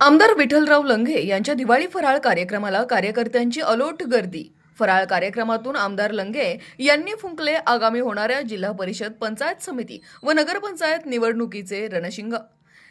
आमदार विठ्ठलराव लंघे यांच्या दिवाळी फराळ कार्यक्रमाला कार्यकर्त्यांची अलोट गर्दी. फराळ कार्यक्रमातून आमदार लंघे यांनी फुंकले आगामी होणाऱ्या जिल्हा परिषद पंचायत समिती व नगरपंचायत निवडणुकीचे रणशिंग.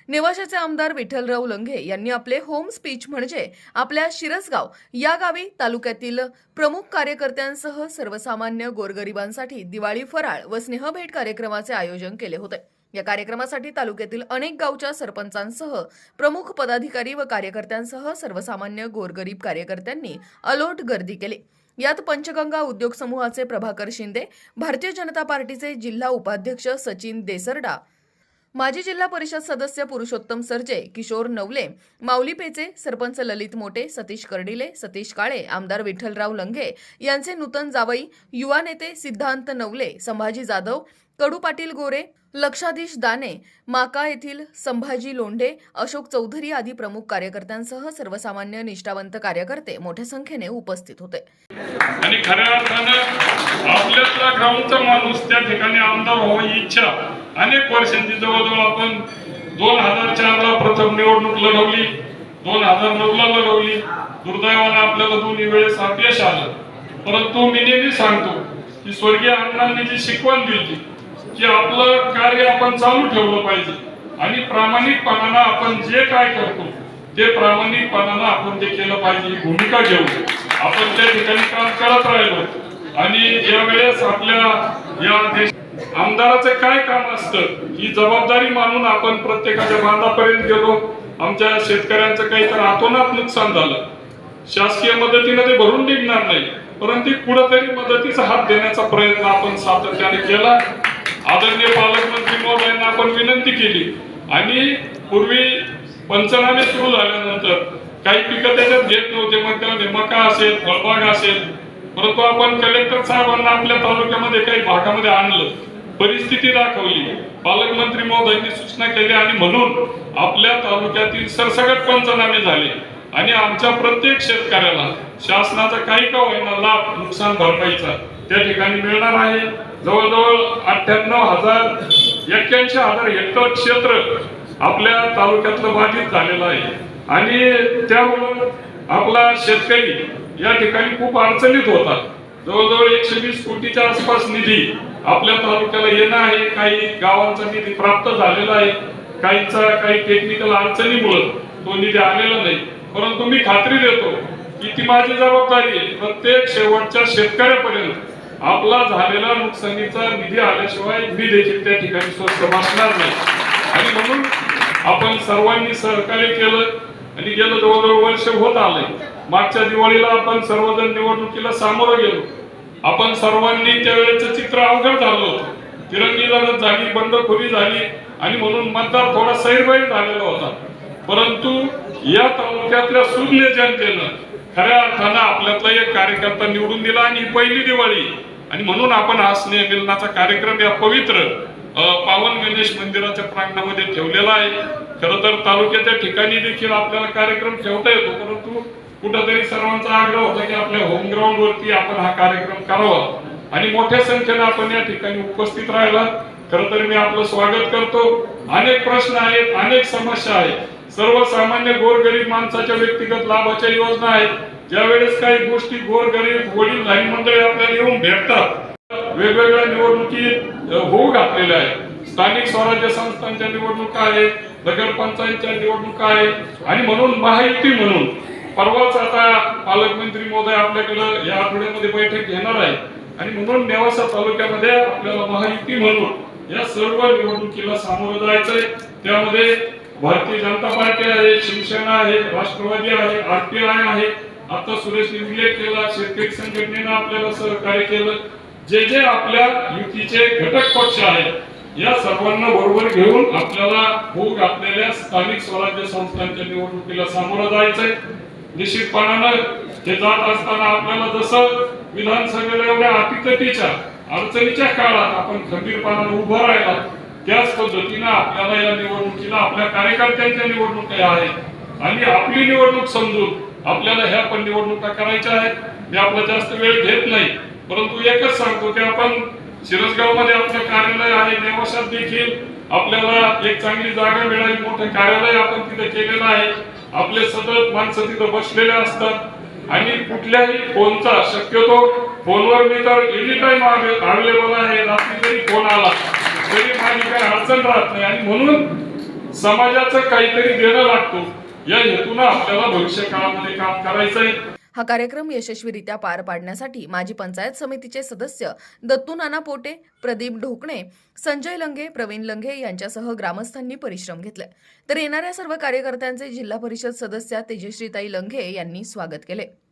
नेवाशाचे आमदार विठ्ठलराव लंघे यांनी आपले होम स्पीच म्हणजे आपल्या शिरसगाव या गावी तालुक्यातील प्रमुख कार्यकर्त्यांसह सर्वसामान्य गोरगरिबांसाठी दिवाळी फराळ व स्नेहभेट कार्यक्रमाचे आयोजन केले होते. या कार्यक्रमासाठी तालुक्यातील अनेक गावच्या सरपंचांसह प्रमुख पदाधिकारी व कार्यकर्त्यांसह सर्वसामान्य गोरगरीब कार्यकर्त्यांनी अलोट गर्दी केली. यात पंचगंगा उद्योग समूहाचे प्रभाकर शिंदे भारतीय जनता पार्टीचे जिल्हा उपाध्यक्ष सचिन देसरडा माजी जिल्हा परिषद सदस्य पुरुषोत्तम सरजे किशोर नवले माऊली पेचे सरपंच ललित मोटे सतीश कर्डिले सतीश काळे आमदार विठ्ठलराव लंघे यांचे नूतन जावई युवा नेते सिद्धांत नवले संभाजी जाधव कडू पाटील गोरे लक्षाधीश दाने माका येथील संभाजी लोंढे अशोक चौधरी आदी प्रमुख कार्यकर्त्यांसह सर्वसामान्य निष्ठावंत कार्यकर्ते मोठ्या संख्येने उपस्थित होते. आणि खऱ्या अर्थानं आपल्यातला गावचा माणूस त्या ठिकाणी आमदार व्हावी इच्छा अनेक वर्षांची जवळजवळ आपण दोन हजार चारला प्रथम निवडणूक लढवली दोन हजार नऊला लढवली. दुर्दैवाने आपल्याला दोन्ही वेळेस अपयश आलं. परंतु मी नेहमी सांगतो की स्वर्गीय अण्णांनी जी शिकवण दिली की आपलं कार्य आपण चालू ठेवलं पाहिजे. आणि प्रामाणिकपणानं आपण जे काय करतो ते प्रामाणिकपणानं आपण ते केलं पाहिजे ही भूमिका घेऊ. आपण त्या ठिकाणी काम करत राहिलो. आणि यावेळेस आपल्या या देश आमदाराचं काय काम असतं ही जबाबदारी मानून आपण प्रत्येकाच्या बांधापर्यंत गेलो. आमच्या शेतकऱ्यांचं काही तर आतोनात नुकसान झालं. शासकीय मदतीनं ते भरून निघणार नाही परंतु कुठंतरी मदतीचा हात देण्याचा प्रयत्न आपण सातत्याने केला. आदरणीय पालकमंत्री महोदयांना आपण विनंती केली. आणि पूर्वी पंचनामे सुरू झाल्यानंतर काही पिकं त्याच्यात घेत नव्हते मग त्यामध्ये मका असेल फळबाग असेल. परंतु आपण कलेक्टर साहेबांना आपल्या तालुक्यामध्ये काही भागामध्ये आणलं. परिस्थिती दाखवली. पालकमंत्री महोदयांनी सूचना केल्या आणि म्हणून आपल्या तालुक्यातील सरसगट पंचनामे झाले. आणि आमच्या प्रत्येक शेतकऱ्याला शासनाचा काही का होईना लाभ नुकसान भरपाईचा त्या ठिकाणी मिळणार आहे. जवळजवळ अठ्ठ्याण्णव हजार एक्क्याऐंशी हजार हेक्टर क्षेत्र आपल्या तालुक्यातलं बाधित झालेलं आहे. आणि त्यामुळं आपला शेतकरी या ठिकाणी खूप अडचणीत होता. जवळजवळ एकशे वीस कोटीच्या आसपास निधी आपल्या तालुक्याला येणं आहे. काही गावांचा निधी प्राप्त झालेला आहे. काहींचा काही टेक्निकल अडचणीमुळे तो निधी आलेला नाही. परंतु मी खात्री देतो की ती माझी जबाबदारी आहे. प्रत्येक शेवटच्या शेतकऱ्यापर्यंत आपला झालेला नुकसानीचा निधी आल्याशिवाय मी देखील त्या ठिकाणी स्वस्त बसणार नाही. आणि म्हणून आपण सर्वांनी सहकार्य केलं आणि गेलं जवळजवळ वर्ष होत आलंय. मागच्या दिवाळीला आपण सर्वजण निवडणुकीला सामोरं गेलो. आपण सर्वांनी त्यावेळेचं चित्र अवघड झालं होतं. तिरंगी लढत झाली बंडखोरी झाली आणि म्हणून मतदार थोडा सैरभैर झालेला होता. परंतु या तालुक्यातल्या सुज्ञ जनतेनं खऱ्या अर्थानं आपल्यातला एक कार्यकर्ता निवडून दिला आणि ही पहिली दिवाळी. आणि म्हणून आपण हा स्नेह मिलनाचा कार्यक्रम या पवित्र पावन गणेश मंदिराच्या प्रांगणामध्ये ठेवलेला आहे. खरं तर तालुक्याच्या ठिकाणी देखील आपल्याला कार्यक्रम ठेवता येतो परंतु कुठंतरी सर्वांचा आग्रह होता की आपल्या होम ग्राउंड वरती आपण हा कार्यक्रम करावा. आणि मोठ्या संख्येने आपण या ठिकाणी उपस्थित राहिला खर तर मी आपलं स्वागत करतो. अनेक प्रश्न आहेत अनेक समस्या आहेत. सर्वसामान्य गोरगरीब माणसाच्या व्यक्तिगत लाभाच्या योजना आहेत. ज्यावेळेस काही गोष्टी गोरगरीब वडील लाईन मंडळी आपल्याला येऊन भेटतात वेगवेगळ्या निवडणुकी होऊ घातलेल्या आहेत. स्थानिक स्वराज्य संस्थांच्या निवडणुका आहेत नगरपंचायतच्या निवडणुका आहेत. आणि म्हणून महायुती म्हणून परवाच आता पालकमंत्री महोदय आपल्याकडं या आठवड्यामध्ये बैठक घेणार आहे. आणि म्हणून नेवासा तालुक्यामध्ये आपल्याला महायुती म्हणून या सर्व निवडणुकीला सामोरं जायचंय. त्यामध्ये भारतीय जनता पार्टी आहे शिवसेना आहे राष्ट्रवादी आहे आरपीआय आहे. आता सुरेश उल्लेख केला शेतकरी संघटनेनं आपल्याला सहकार्य केलं. जे जे आपल्या युतीचे घटक पक्ष आहेत या सर्वांना बरोबर घेऊन आपल्याला होऊ घातलेल्या स्थानिक स्वराज्य संस्थांच्या निवडणुकीला सामोरं जायचंय. निश्चितपणानं हे जात असताना आपल्याला जसं विधानसभेला एवढ्या अतितटीच्या अडचणीच्या काळात आपण खंबीरपणानं उभं राहिला त्याच पद्धतीनं आपल्याला या निवडणुकीला आपल्या कार्यकर्त्यांच्या निवडणुका आहेत. आणि आपली निवडणूक समजून आपल्याला ह्या पण निवडणुका करायच्या आहेत. मी आपला जास्त वेळ घेत नाही परंतु एकच सांगतो की आपण शिरसगावमध्ये आपलं कार्यालय आहे नेवाशात देखील आपल्याला एक चांगली जागा मिळाली मोठं कार्यालय आपण तिथे केलेलं आहे. आपले सतत माणसं तिथं बसलेले असतात. आणि कुठल्याही फोनचा शक्यतो फोनवर मी तर एनी टाइम अवेलेबल आहे. रात्री जरी फोन आला तरी माझी काही अडचण राहत नाही. आणि म्हणून समाजाचं काहीतरी देणं लागतो. या हेतून आपल्याला भविष्य काळामध्ये काम करायचं आहे हा कार्यक्रम यशस्वीरित्या पार पाडण्यासाठी माजी पंचायत समितीचे सदस्य दत्तू नाना पोटे प्रदीप ढोकणे संजय लंगे प्रवीण लंगे यांच्यासह ग्रामस्थांनी परिश्रम घेतले. तर येणाऱ्या सर्व कार्यकर्त्यांचे जिल्हा परिषद सदस्या तेजश्रीताई लंघे यांनी स्वागत केले.